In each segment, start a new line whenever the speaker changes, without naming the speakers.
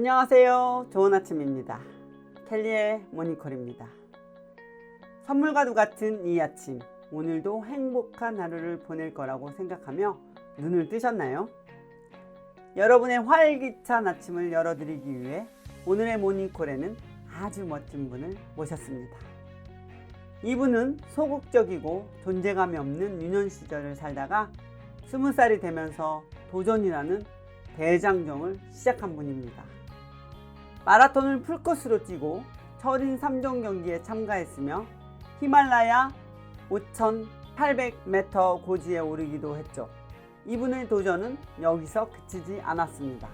안녕하세요. 좋은 아침입니다. 켈리의 모닝콜입니다. 선물과도 같은 이 아침, 오늘도 행복한 하루를 보낼 거라고 생각하며 눈을 뜨셨나요? 여러분의 활기찬 아침을 열어드리기 위해 오늘의 모닝콜에는 아주 멋진 분을 모셨습니다. 이분은 소극적이고 존재감이 없는 유년 시절을 살다가 스무 살이 되면서 도전이라는 대장정을 시작한 분입니다. 마라톤을 풀코스로 뛰고 철인 3종 경기에 참가했으며 히말라야 5,800m 고지에 오르기도 했죠. 이분의 도전은 여기서 그치지 않았습니다.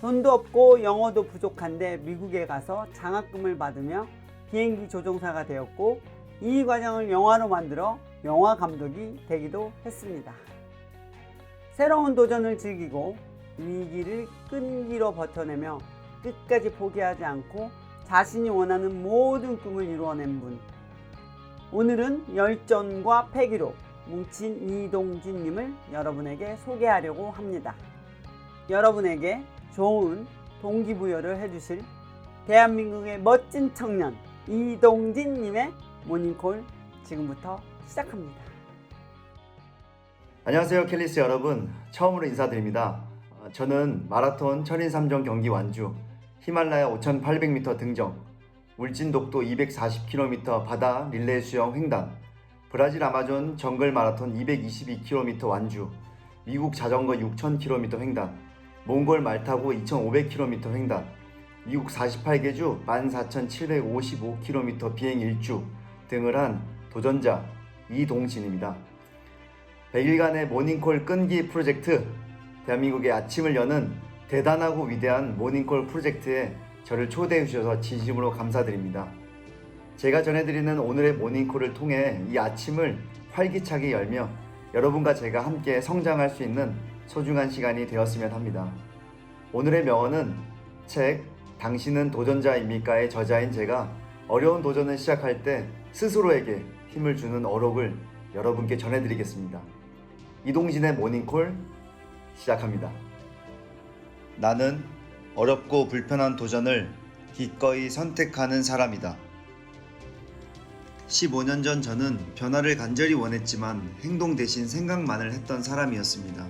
돈도 없고 영어도 부족한데 미국에 가서 장학금을 받으며 비행기 조종사가 되었고 이 과정을 영화로 만들어 영화 감독이 되기도 했습니다. 새로운 도전을 즐기고 위기를 끈기로 버텨내며 끝까지 포기하지 않고 자신이 원하는 모든 꿈을 이루어낸 분. 오늘은 열정과 패기로 뭉친 이동진님을 여러분에게 소개하려고 합니다. 여러분에게 좋은 동기부여를 해주실 대한민국의 멋진 청년 이동진님의 모닝콜 지금부터 시작합니다.
안녕하세요 켈리스 여러분 처음으로 인사드립니다 어, 저는 마라톤 철인 3종 경기 완주 히말라야 5800m 등정 울진 독도 240km 바다 릴레이 수영 횡단 브라질 아마존 정글 마라톤 222km 완주 미국 자전거 6000km 횡단 몽골 말타고 2500km 횡단 미국 48개 주 14755km 비행 일주 등을 한 도전자 이동진입니다. 100일간의 모닝콜 끈기 프로젝트 대한민국의 아침을 여는 대단하고 위대한 모닝콜 프로젝트에 저를 초대해 주셔서 진심으로 감사드립니다. 제가 전해드리는 오늘의 모닝콜을 통해 이 아침을 활기차게 열며 여러분과 제가 함께 성장할 수 있는 소중한 시간이 되었으면 합니다. 오늘의 명언은 책 당신은 도전자입니까의 저자인 제가 어려운 도전을 시작할 때 스스로에게 힘을 주는 어록을 여러분께 전해드리겠습니다. 이동진의 모닝콜 시작합니다. 나는 어렵고 불편한 도전을 기꺼이 선택하는 사람이다. 15년 전 저는 변화를 간절히 원했지만 행동 대신 생각만을 했던 사람이었습니다.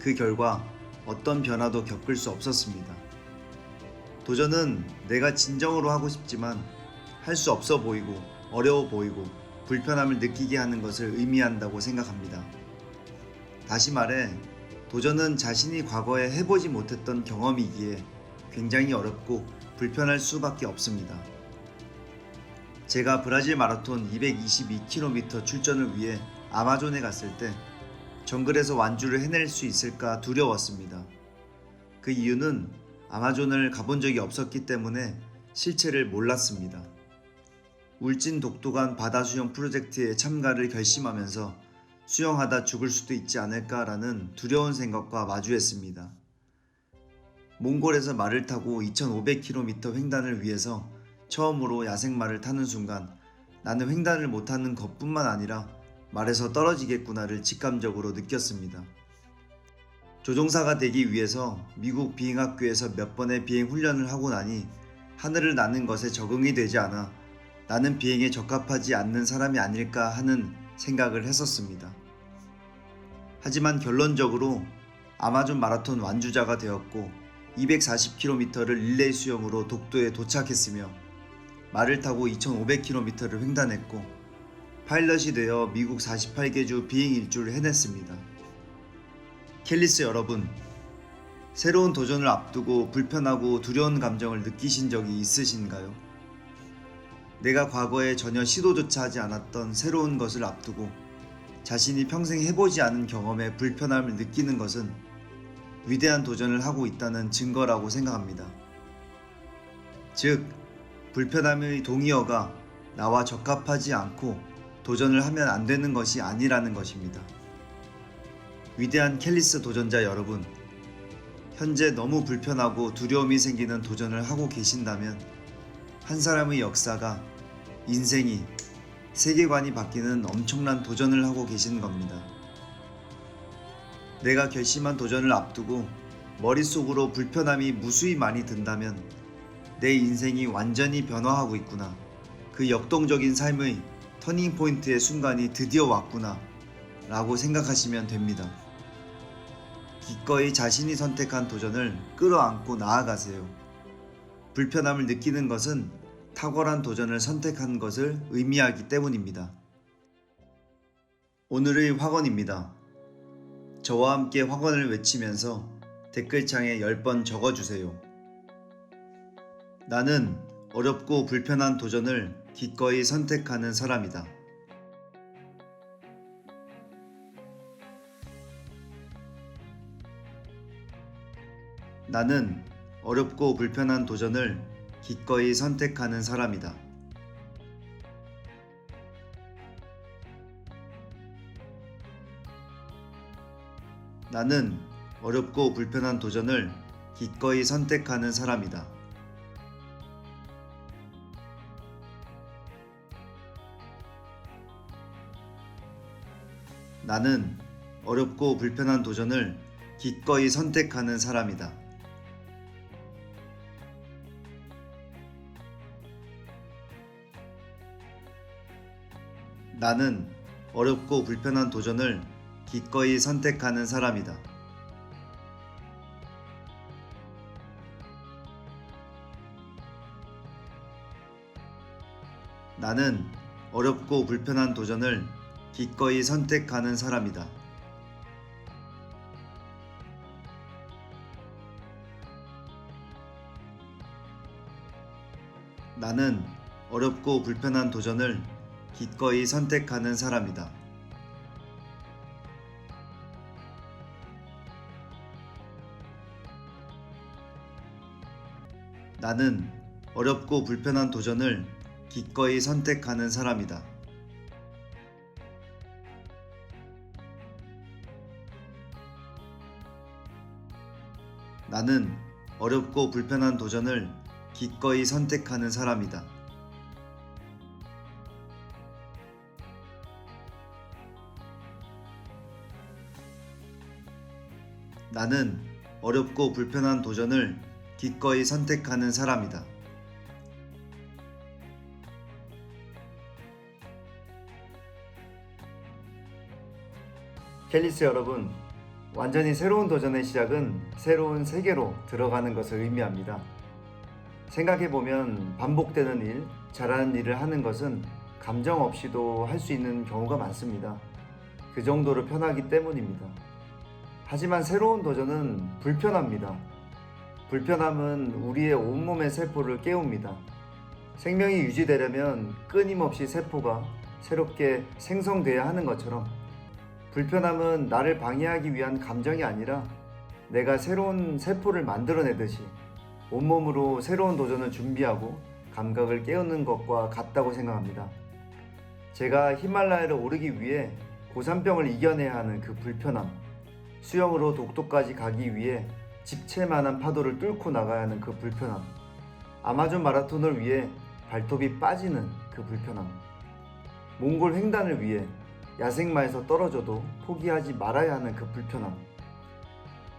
그 결과 어떤 변화도 겪을 수 없었습니다. 도전은 내가 진정으로 하고 싶지만 할 수 없어 보이고 어려워 보이고 불편함을 느끼게 하는 것을 의미한다고 생각합니다. 다시 말해, 도전은 자신이 과거에 해보지 못했던 경험이기에 굉장히 어렵고 불편할 수밖에 없습니다. 제가 브라질 마라톤 222km 출전을 위해 아마존에 갔을 때 정글에서 완주를 해낼 수 있을까 두려웠습니다. 그 이유는 아마존을 가본 적이 없었기 때문에 실체를 몰랐습니다. 울진 독도간 바다 수영 프로젝트에 참가를 결심하면서 수영하다 죽을 수도 있지 않을까라는 두려운 생각과 마주했습니다. 몽골에서 말을 타고 2,500km 횡단을 위해서 처음으로 야생말을 타는 순간 나는 횡단을 못하는 것뿐만 아니라 말에서 떨어지겠구나를 직감적으로 느꼈습니다. 조종사가 되기 위해서 미국 비행학교에서 몇 번의 비행 훈련을 하고 나니 하늘을 나는 것에 적응이 되지 않아 나는 비행에 적합하지 않는 사람이 아닐까 하는 생각을 했었습니다. 하지만 결론적으로 아마존 마라톤 완주자가 되었고 240km를 릴레이 수영으로 독도에 도착했으며 말을 타고 2500km를 횡단했고 파일럿이 되어 미국 48개 주 비행 일주를 해냈습니다. 켈리스 여러분, 새로운 도전을 앞두고 불편하고 두려운 감정을 느끼신 적이 있으신가요? 내가 과거에 전혀 시도조차 하지 않았던 새로운 것을 앞두고 자신이 평생 해보지 않은 경험에 불편함을 느끼는 것은 위대한 도전을 하고 있다는 증거라고 생각합니다. 즉, 불편함의 동의어가 나와 적합하지 않고 도전을 하면 안 되는 것이 아니라는 것입니다. 위대한 캘리스 도전자 여러분, 현재 너무 불편하고 두려움이 생기는 도전을 하고 계신다면 한 사람의 역사가 인생이 세계관이 바뀌는 엄청난 도전을 하고 계신 겁니다. 내가 결심한 도전을 앞두고 머릿속으로 불편함이 무수히 많이 든다면 내 인생이 완전히 변화하고 있구나. 그 역동적인 삶의 터닝 포인트의 순간이 드디어 왔구나. 라고 생각하시면 됩니다. 기꺼이 자신이 선택한 도전을 끌어안고 나아가세요. 불편함을 느끼는 것은 탁월한 도전을 선택한 것을 의미하기 때문입니다. 오늘의 확언입니다. 저와 함께 확언을 외치면서 댓글창에 10번 적어주세요. 나는 어렵고 불편한 도전을 기꺼이 선택하는 사람이다. 나는 어렵고 불편한 도전을 기꺼이 선택하는 사람이다. 나는 어렵고 불편한 도전을 기꺼이 선택하는 사람이다. 나는 어렵고 불편한 도전을 기꺼이 선택하는 사람이다. 나는 어렵고 불편한 도전을 기꺼이 선택하는 사람이다. 나는 어렵고 불편한 도전을 기꺼이 선택하는 사람이다. 나는 어렵고 불편한 도전을 기꺼이 선택하는 사람이다. 나는 어렵고 불편한 도전을 기꺼이 선택하는 사람이다. 나는 어렵고 불편한 도전을 기꺼이 선택하는 사람이다. 나는 어렵고 불편한 도전을 기꺼이 선택하는 사람이다. 캘리스 여러분, 완전히 새로운 도전의 시작은 새로운 세계로 들어가는 것을 의미합니다. 생각해보면 반복되는 일, 잘하는 일을 하는 것은 감정 없이도 할 수 있는 경우가 많습니다. 그 정도로 편하기 때문입니다. 하지만 새로운 도전은 불편합니다. 불편함은 우리의 온몸의 세포를 깨웁니다. 생명이 유지되려면 끊임없이 세포가 새롭게 생성돼야 하는 것처럼 불편함은 나를 방해하기 위한 감정이 아니라 내가 새로운 세포를 만들어내듯이 온몸으로 새로운 도전을 준비하고 감각을 깨우는 것과 같다고 생각합니다. 제가 히말라야를 오르기 위해 고산병을 이겨내야 하는 그 불편함, 수영으로 독도까지 가기 위해 집채만한 파도를 뚫고 나가야 하는 그 불편함, 아마존 마라톤을 위해 발톱이 빠지는 그 불편함, 몽골 횡단을 위해 야생마에서 떨어져도 포기하지 말아야 하는 그 불편함,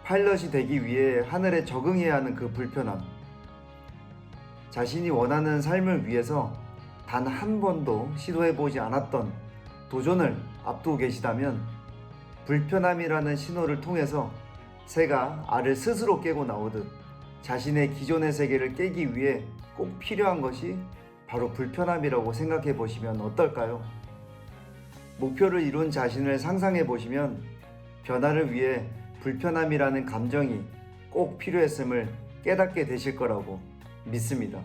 파일럿이 되기 위해 하늘에 적응해야 하는 그 불편함, 자신이 원하는 삶을 위해서 단 한 번도 시도해보지 않았던 도전을 앞두고 계시다면 불편함이라는 신호를 통해서 새가 알을 스스로 깨고 나오듯 자신의 기존의 세계를 깨기 위해 꼭 필요한 것이 바로 불편함이라고 생각해 보시면 어떨까요? 목표를 이룬 자신을 상상해 보시면 변화를 위해 불편함이라는 감정이 꼭 필요했음을 깨닫게 되실 거라고 믿습니다.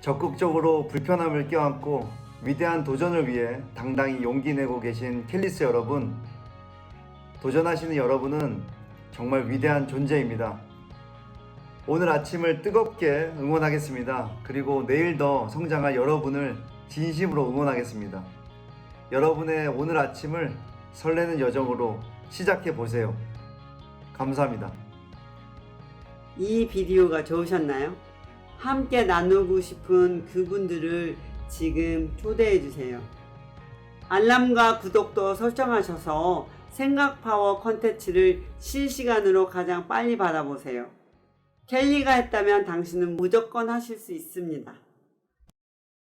적극적으로 불편함을 껴안고 위대한 도전을 위해 당당히 용기 내고 계신 캘리스 여러분, 도전하시는 여러분은 정말 위대한 존재입니다. 오늘 아침을 뜨겁게 응원하겠습니다. 그리고 내일 더 성장할 여러분을 진심으로 응원하겠습니다. 여러분의 오늘 아침을 설레는 여정으로 시작해 보세요. 감사합니다.
이 비디오가 좋으셨나요? 함께 나누고 싶은 그분들을 지금 초대해 주세요. 알람과 구독도 설정하셔서 생각 파워 컨텐츠를 실시간으로 가장 빨리 받아보세요. 켈리가 했다면 당신은 무조건 하실 수 있습니다.